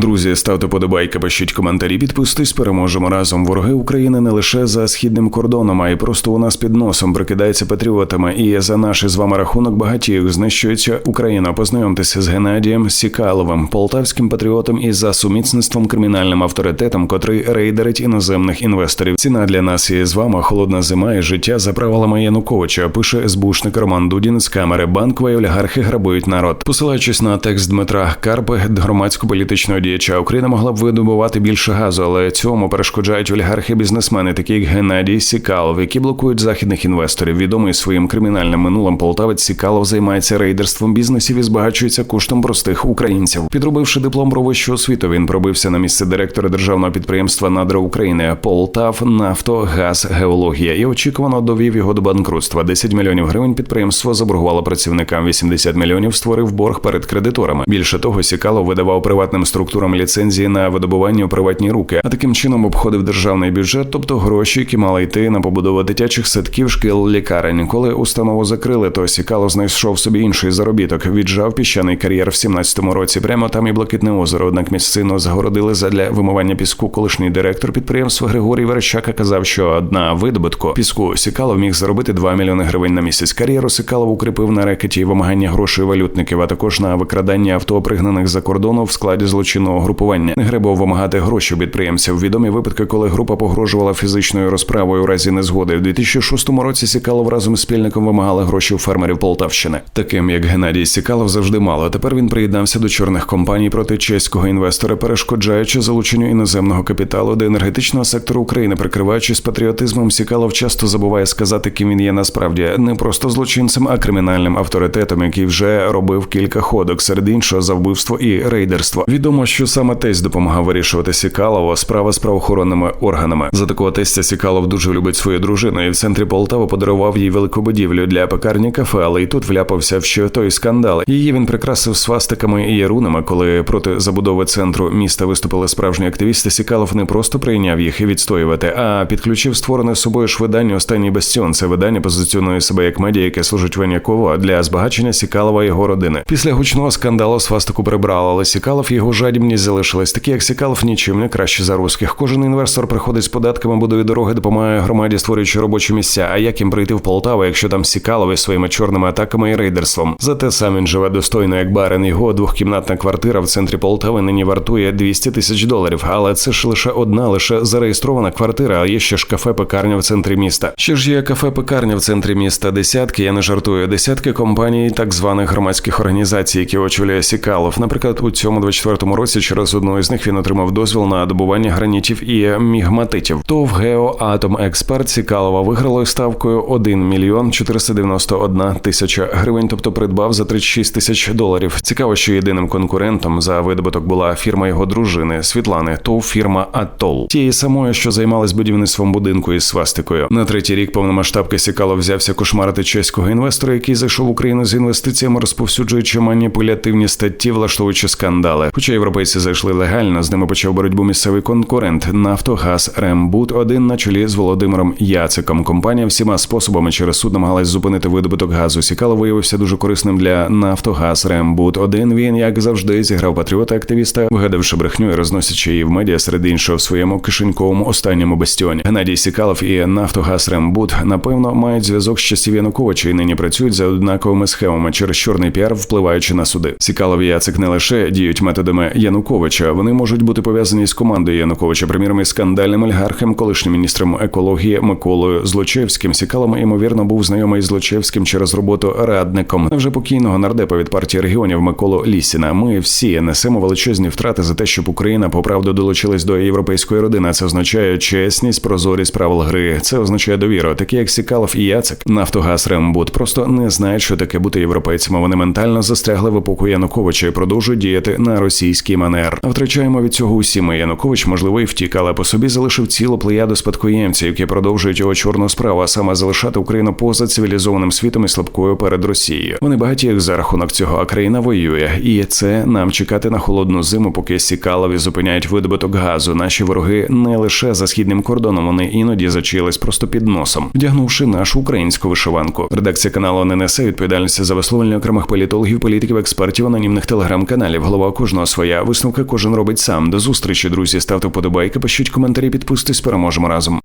Друзі, ставте подобайки, пишіть коментарі, підписуйтесь, переможемо разом. Вороги України не лише за східним кордоном, а й просто у нас під носом прикидаються патріотами. І за наш з вами рахунок багатіїв знищується Україна. Познайомтеся з Геннадієм Сікаловим, полтавським патріотом і за сумісництвом кримінальним авторитетом, котрий рейдерить іноземних інвесторів. Ціна для нас є з вами холодна зима і життя за правилами Януковича. Пише СБУшник Роман Дудін з камери. Банкові олігархи грабують народ. Посилаючись на текст Дмитра Карпи, громадсько-політичного діяча, Україна могла б видобувати більше газу, але цьому перешкоджають олігархи-бізнесмени, такі як Геннадій Сікалов, які блокують західних інвесторів. Відомий своїм кримінальним минулим полтавець Сікалов займається рейдерством бізнесів і збагачується коштом простих українців. Підробивши диплом про вищу освіту, він пробився на місце директора державного підприємства Надра України Полтав Нафтогаз Геологія і очікувано довів його до банкрутства. 10 мільйонів гривень підприємство заборгувало працівникам. 80 мільйонів створив борг перед кредиторами. Більше того, Сікалов видавав приватним структурам ліцензії на видобування у приватні руки, а таким чином обходив державний бюджет, тобто гроші, які мали йти на побудову дитячих садків, шкіл, лікарень. Коли установу закрили, то Сікалов знайшов собі інший заробіток. Віджав піщаний кар'єр в 17-му році. Прямо там і блакитне озеро. Однак місцину загородили задля вимивання піску. Колишній директор підприємства Григорій Верещака казав, що на видобутку піску Сікалов міг заробити 2 мільйони гривень на місяць. Кар'єру Сікалов укріпив на рекеті вимагання грошей валютників, а також на викрадання авто, пригнаних за кордону в складі злочинного групування. Не гребав вимагати гроші підприємців. Відомі випадки, коли група погрожувала фізичною розправою у разі незгоди. У 2006 році Сікалов разом з спільником вимагали гроші у фермерів Полтавщини. Таким як Геннадій Сікалов завжди мало. Тепер він приєднався до чорних компаній проти чеського інвестора, перешкоджаючи залученню іноземного капіталу до енергетичного сектору України, прикриваючись патріотизмом, Сікалов часто забуває сказати, ким він є насправді не просто злочинцем, а кримінальним авторитетом, який вже робив кілька ходок, серед іншого за вбивство і рейдерство. Відомо, що саме тесть допомагав вирішувати Сікалова справа з правоохоронними органами. За такого тестя Сікалов дуже любить свою дружину, і в центрі Полтави подарував їй велику будівлю для пекарні кафе, але і тут вляпався в ще той скандал. Її він прикрасив свастиками і ярунами, коли проти забудови центру міста виступили справжні активісти. Сікалов не просто прийняв їх відстоювати, а підключив створене собою ж видання Останній бастіон. Це видання позиціонує себе як медіа, яке служить Ваняково для збагачення Сікалова і його родини. Після гучного скандалу свастику прибрали, але Сікалов і його жадібність залишились. Такі як Сікалов нічим не краще за русських. Кожен інвестор приходить з податками, будує дороги, допомагає громаді, створюючи робочі місця. А як їм прийти в Полтаву, якщо там Сікалов із своїми чорними атаками і рейдерством? Зате сам він живе достойно, як барин. Його двохкімнатна квартира в центрі Полтави нині вартує 200 тисяч доларів. Але це ж лише одна, лише зареєстрована квартира. А є ще ж кафе пекарня в центрі міста. Ще ж є кафе пекарня в центрі міста. Десятки, я не жартую, десятки компаній, так званих громадських організацій, які очолює Сікалов. Наприклад, у цьому 24-му році через одну із них він отримав дозвіл на добування гранітів і мігматитів. ТОВ «Геоатом Експерт Сікалова виграло ставкою 1 мільйон 491 тисяча гривень, тобто придбав за 36 тисяч доларів. Цікаво, що єдиним конкурентом за видобуток була фірма його дружини Світлани, ТОВ фірма Атол, тієї самої, що займалась будівництвом будинку із свастикою. На третій рік повномасштабки Сікалов взявся кошмарити чеського інвестора, який зайшов в Україну з інвестиціями, розповсюджуючи маніпулятивні статті, влаштовуючи скандали. Хоча європейці зайшли легально, з ними почав боротьбу місцевий конкурент Нафтогаз Рембут 1 на чолі з Володимиром Яциком. Компанія всіма способами через суд намагалась зупинити видобуток газу. Сікало виявився дуже корисним для Нафтогаз Рембут 1 Він як завжди зіграв патріота активіста, вигадавши брехню і розносячи її в медіа серед іншого в своєму кишеньковому останньому бастіоні. Геннадій Сікалов і Нафтогаз Рембут напевно мають зв'язок з часів Януковича і нині працюють за однаковими схемами через чорний піар, впливаючи на суди. Сікалов і Яцик не лише діють методами Януковича, вони можуть бути пов'язані з командою Януковича, приміром із скандальним олігархом, колишнім міністром екології Миколою Злочевським. Сікалом ймовірно був знайомий з Злочевським через роботу радником вже покійного нардепа від партії регіонів Миколу Лісіна. Ми всі несемо величезні втрати за те, щоб Україна по правду долучилась до європейської родини. Це означає чесність, прозорість правил гри. Це означає довіру. Такі як Сікалов і Яцик, Нафтогаз Рембут просто не знають, що таке бути європейцями. Вони ментально застрягли в епоху Януковича і продовжують діяти на російський манер. Втрачаємо від цього усі ми. Янукович, можливо, і втік, але по собі залишив цілу плеяду спадкоємців, які продовжують його чорну справу, а саме залишати Україну поза цивілізованим світом і слабкою перед Росією. Вони багаті за рахунок цього, а країна воює, і це нам чекати на холодну зиму, поки сікалові зупиняють видобуток газу. Наші вороги не лише за східним кордоном, вони іноді зачились просто під носом, вдягнувши нашу українську вишиванку. Редакція каналу не несе відповідальності за висловлення окремих політологів, політиків, експертів, анонімних телеграм-каналів. Голова кожного своя. Висновки кожен робить сам. До зустрічі, друзі. Ставте вподобайки, пишіть коментарі, підписуйтесь, переможемо разом.